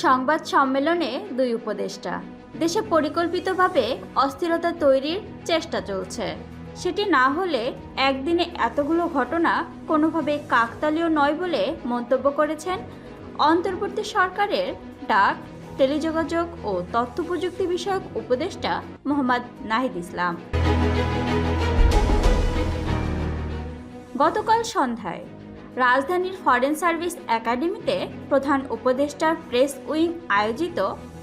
সংবাদ সম্মেলনে দুই উপদেষ্টা। দেশে পরিকল্পিতভাবে অস্থিরতা তৈরির চেষ্টা চলছে। সেটি না হলে একদিনে এতগুলো ঘটনা কোনোভাবে কাকতালীয় নয় বলে মন্তব্য করেছেন অন্তর্বর্তী সরকারের ডাক, টেলিযোগাযোগ ও তথ্য প্রযুক্তি বিষয়ক উপদেষ্টা মোহাম্মদ নাহিদ ইসলাম। গতকাল সন্ধ্যায় রাজধানীর ফরেন সার্ভিস একাডেমিতে প্রধান উপদেষ্টার প্রেস উইং আয়োজিত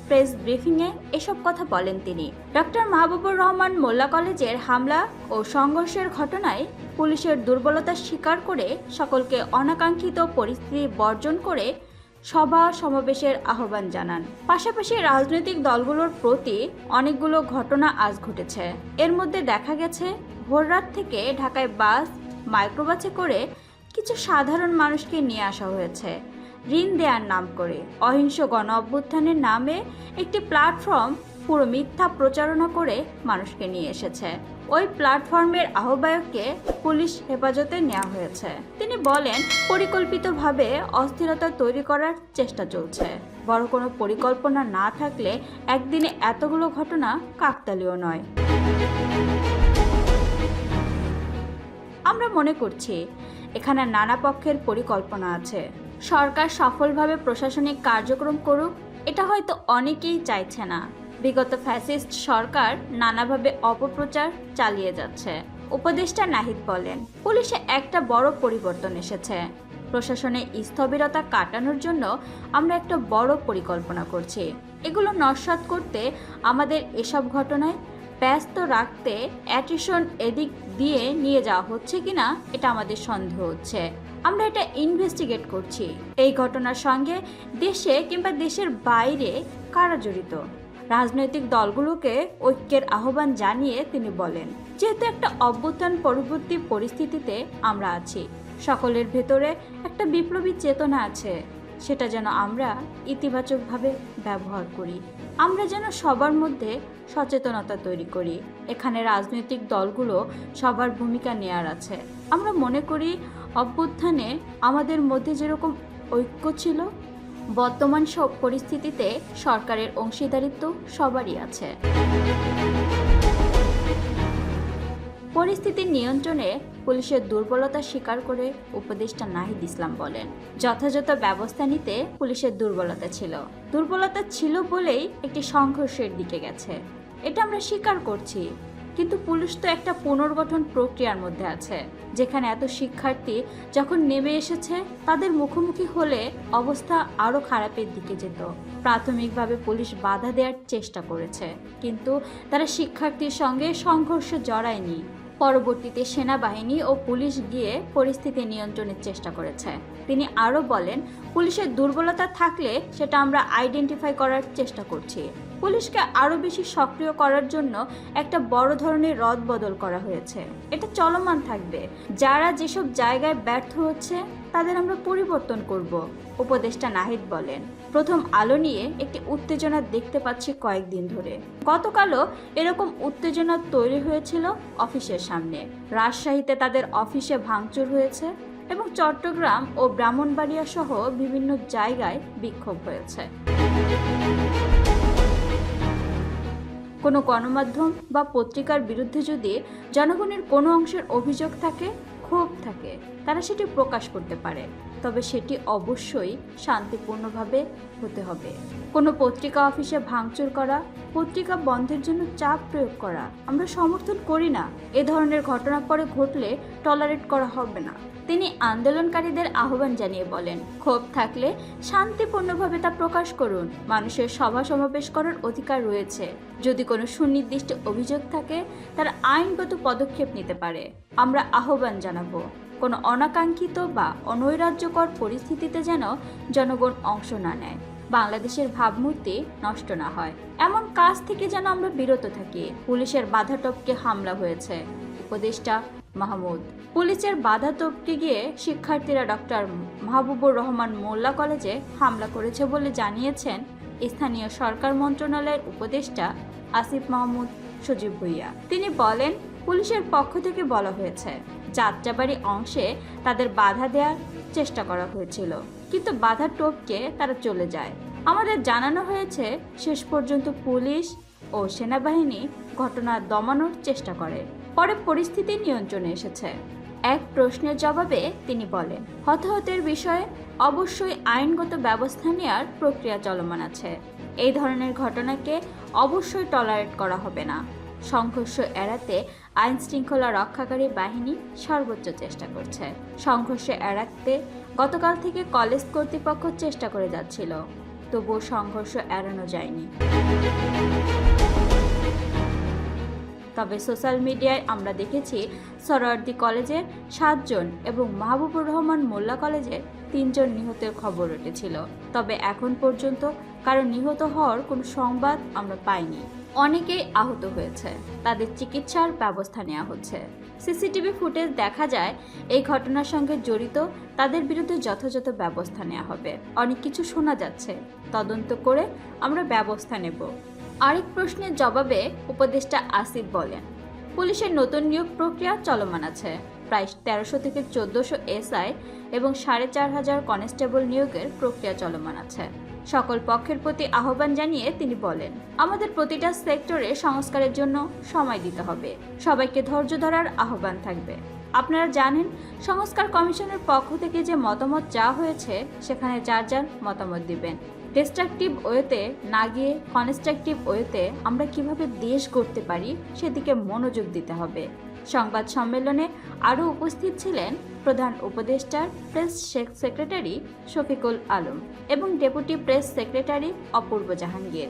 প্রেস ব্রিফিংয়ে এসব কথা বলেন তিনি। ডক্টর মাহবুবুর রহমান মোল্লা কলেজের হামলা ও সংঘর্ষের ঘটনায় পুলিশের দুর্বলতা স্বীকার করে সকলকে অনাকাঙ্ক্ষিত পরিস্থিতি বর্জন করে সভা সমাবেশের আহ্বান জানান। পাশাপাশি রাজনৈতিক দলগুলোর প্রতি অনেকগুলো ঘটনা আজ ঘটেছে। এর মধ্যে দেখা গেছে, ভোররাত থেকে ঢাকায় বাস, মাইক্রোবাসে করে কিছু সাধারণ মানুষকে নিয়ে আসা হয়েছে। ঋণ দেওয়ার নাম করে। অহিংস গণ অভ্যুত্থানের নামে একটি প্ল্যাটফর্ম পুরো মিথ্যা প্রচারণা করে মানুষকে নিয়ে এসেছে। ওই প্ল্যাটফর্মের আহ্বায়ককে পুলিশ হেফাজতে নেওয়া হয়েছে। তিনি বলেন, পরিকল্পিতভাবে অস্থিরতা তৈরি করার চেষ্টা চলছে। বড় কোনো পরিকল্পনা না থাকলে একদিনে এতগুলো ঘটনা কাকতালীয় নয়। আমরা মনে করছি এখানে নানা পক্ষের পরিকল্পনা আছে। সরকার সফলভাবে প্রশাসনিক কার্যক্রম করুক, এটা হয়তো অনেকেই চাইছে না। বিগত ফ্যাসিস্ট সরকার নানাভাবে অপপ্রচার চালিয়ে যাচ্ছে। উপদেষ্টা নাহিদ বলেন, পুলিশে একটা বড় পরিবর্তন এসেছে। প্রশাসনে স্থবিরতা কাটানোর জন্য আমরা একটা বড় পরিকল্পনা করছি। এগুলো নস্বাত করতে আমাদের এসব ঘটনায় ব্যস্ত রাখতে অ্যাটিশন এদিক দিয়ে নিয়ে যাওয়া হচ্ছে কিনা, এটা আমাদের সন্দেহ হচ্ছে। আমরা এটা ইনভেস্টিগেট করছি। এই ঘটনার সঙ্গে দেশে কিংবা দেশের বাইরে কারা জড়িত? রাজনৈতিক দলগুলোকে ঐক্যের আহ্বান জানিয়ে তিনি বলেন, যেহেতু একটা অভ্যুত্থান পরবর্তী পরিস্থিতিতে আমরা আছি, সকলের ভেতরে একটা বিপ্লবী চেতনা আছে। সেটা যেন আমরা ইতিবাচকভাবে ব্যবহার করি। আমরা যেন সবার মধ্যে সচেতনতা তৈরি করি। এখানে রাজনৈতিক দলগুলো সবার ভূমিকা নেয়ার আছে। আমরা মনে করি অভ্যুত্থানে আমাদের মধ্যে যেরকম ঐক্য ছিল, বর্তমান সব পরিস্থিতিতে সরকারের অংশীদারিত্ব সবারই আছে। পরিস্থিতি নিয়ন্ত্রণে পুলিশের দুর্বলতা স্বীকার করে উপদেষ্টা নাহিদ ইসলাম বলেন, যথাযথ ব্যবস্থা নিতে পুলিশের দুর্বলতা ছিল। দুর্বলতা ছিল বলেই একটি সংঘর্ষের দিকে গেছে। এটা আমরা স্বীকার করছি, কিন্তু পুলিশ তো একটা পুনর্গঠন প্রক্রিয়ার মধ্যে আছে, যেখানে এত শিক্ষার্থী যখন নেমে এসেছে, তাদের মুখোমুখি হলে অবস্থা আরও খারাপের দিকে যেত। প্রাথমিকভাবে পুলিশ বাধা দেওয়ার চেষ্টা করেছে, কিন্তু তারা শিক্ষার্থীর সঙ্গে সংঘর্ষে জড়ায়নি। পরবর্তীতে সেনাবাহিনী ও পুলিশ গিয়ে পরিস্থিতি নিয়ন্ত্রণের চেষ্টা করেছে। তিনি আরও বলেন, পুলিশের দুর্বলতা থাকলে সেটা আমরা আইডেন্টিফাই করার চেষ্টা করছি। পুলিশকে আরও বেশি সক্রিয় করার জন্য একটা বড় ধরনের রদ বদল করা হয়েছে। এটা চলমান থাকবে। যারা যেসব জায়গায় ব্যর্থ হচ্ছে, তাদের আমরা পরিবর্তন করব, উপদেষ্টা নাহিদ বলেন। প্রথম আলো নিয়ে একটি উত্তেজনা দেখতে পাচ্ছি কয়েকদিন ধরে। গতকালও এরকম উত্তেজনা তৈরি হয়েছিল অফিসের সামনে। রাজশাহীতে তাদের অফিসে ভাঙচুর হয়েছে এবং চট্টগ্রাম ও ব্রাহ্মণবাড়িয়া সহ বিভিন্ন জায়গায় বিক্ষোভ হয়েছে। কোনো গণমাধ্যম বা পত্রিকার বিরুদ্ধে যদি জনগণের কোনো অংশের অভিযোগ থাকে, ক্ষোভ থাকে, তারা সেটি প্রকাশ করতে পারে। তবে সেটি অবশ্যই শান্তিপূর্ণভাবে হতে হবে। কোনো পত্রিকা অফিসে ভাঙচুর করা, পত্রিকা বন্ধের জন্য চাপ প্রয়োগ করা, আমরা সমর্থন করি না। এ ধরনের ঘটনা পরে ঘটলে টলারেট করা হবে না। তিনি আন্দোলনকারীদের আহ্বান জানিয়ে বলেন, ক্ষোভ থাকলে শান্তিপূর্ণভাবে তা প্রকাশ করুন। মানুষের সভা সমাবেশ করার অধিকার রয়েছে। যদি কোনো সুনির্দিষ্ট অভিযোগ থাকে, তারা আইনগত পদক্ষেপ নিতে পারে। আমরা আহ্বান জানাব, কোনো অনাকাঙ্ক্ষিত বা অনৈরাজ্যকর পরিস্থিতিতে যেন জনগণ অংশ না নেয়। বাংলাদেশের ভাবমূর্তি নষ্ট না হয়। এমন কাজ থেকে যেন আমরা বিরত থাকি। পুলিশের বাধা টপকে হামলা হয়েছে। উপদেষ্টা মাহমুদ। পুলিশের বাধা টপকে গিয়ে শিক্ষার্থীরা ডক্টর মাহবুবুর রহমান মোল্লা কলেজে হামলা করেছে বলে জানিয়েছেন স্থানীয় সরকার মন্ত্রণালয়ের উপদেষ্টা আসিফ মাহমুদ সজীব ভুইয়া। তিনি বলেন, পুলিশের পক্ষ থেকে বলা হয়েছে, যাত্রাবাড়ি অংশে তাদের বাধা দেওয়ার চেষ্টা করা হয়েছিল, কিন্তু বাধা টপকে তারা চলে যায়। আমাদের জানানো হয়েছে, শেষ পর্যন্ত পুলিশ ও সেনাবাহিনী ঘটনা দমানোর চেষ্টা করে। পরে পরিস্থিতি নিয়ন্ত্রণে এসেছে। এক প্রশ্নের জবাবে তিনি বলেন, হতাহতের বিষয়ে অবশ্যই আইনগত ব্যবস্থা নেওয়ার প্রক্রিয়া চলমান আছে। এই ধরনের ঘটনাকে অবশ্যই টলারেট করা হবে না। সংঘর্ষ এড়াতে আইন শৃঙ্খলা রক্ষাকারী বাহিনী সর্বোচ্চ চেষ্টা করছে। সংঘর্ষ এড়াতে গতকাল থেকে কলেজ কর্তৃপক্ষ চেষ্টা করে যাচ্ছিল। তবুও সংঘর্ষ এড়ানো যায়নি। তবে সোশ্যাল মিডিয়ায় আমরা দেখেছি সরোয়ার্দি কলেজের সাতজন এবং মাহবুবুর রহমান মোল্লা কলেজের তিনজন নিহতের খবর উঠেছিল। তবে এখন পর্যন্ত কারও নিহত হওয়ার কোনো সংবাদ আমরা পাইনি। অনেকেই আহত হয়েছে। তাদের চিকিৎসার ব্যবস্থা নেওয়া হচ্ছে। সিসিটিভি ফুটেজ দেখা যায়, এই ঘটনার সঙ্গে জড়িত তাদের বিরুদ্ধে যথাযথ ব্যবস্থা নেওয়া হবে। অনেক কিছু শোনা যাচ্ছে। তদন্ত করে আমরা ব্যবস্থা নেব। আরেক প্রশ্নের জবাবে উপদেষ্টা আসিফ বলেন, পুলিশের নতুন নিয়োগ প্রক্রিয়া চলমান আছে। প্রায় তেরোশো থেকে চোদ্দোশো এসআই এবং সাড়ে চার হাজার কনস্টেবল নিয়োগের প্রক্রিয়া চলমান আছে। সকল পক্ষের প্রতি আহ্বান জানিয়ে তিনি বলেন, আমাদের প্রতিটা সেক্টরে সংস্কারের জন্য সময় দিতে হবে। সবাইকে ধৈর্য ধরার আহ্বান থাকবে। আপনারা জানেন, সংস্কার কমিশনের পক্ষ থেকে যে মতামত চাওয়া হয়েছে, সেখানে যার যার মতামত দিবেন। ডিস্ট্রাকটিভ ওয়েতে না গিয়ে কনস্ট্রাকটিভ ওয়েতে আমরা কীভাবে দেশ গড়তে পারি, সেদিকে মনোযোগ দিতে হবে। সংবাদ সম্মেলনে আরও উপস্থিত ছিলেন প্রধান উপদেষ্টার প্রেস সেক্রেটারি শফিকুল আলম এবং deputy press secretary Apurba Jahangir.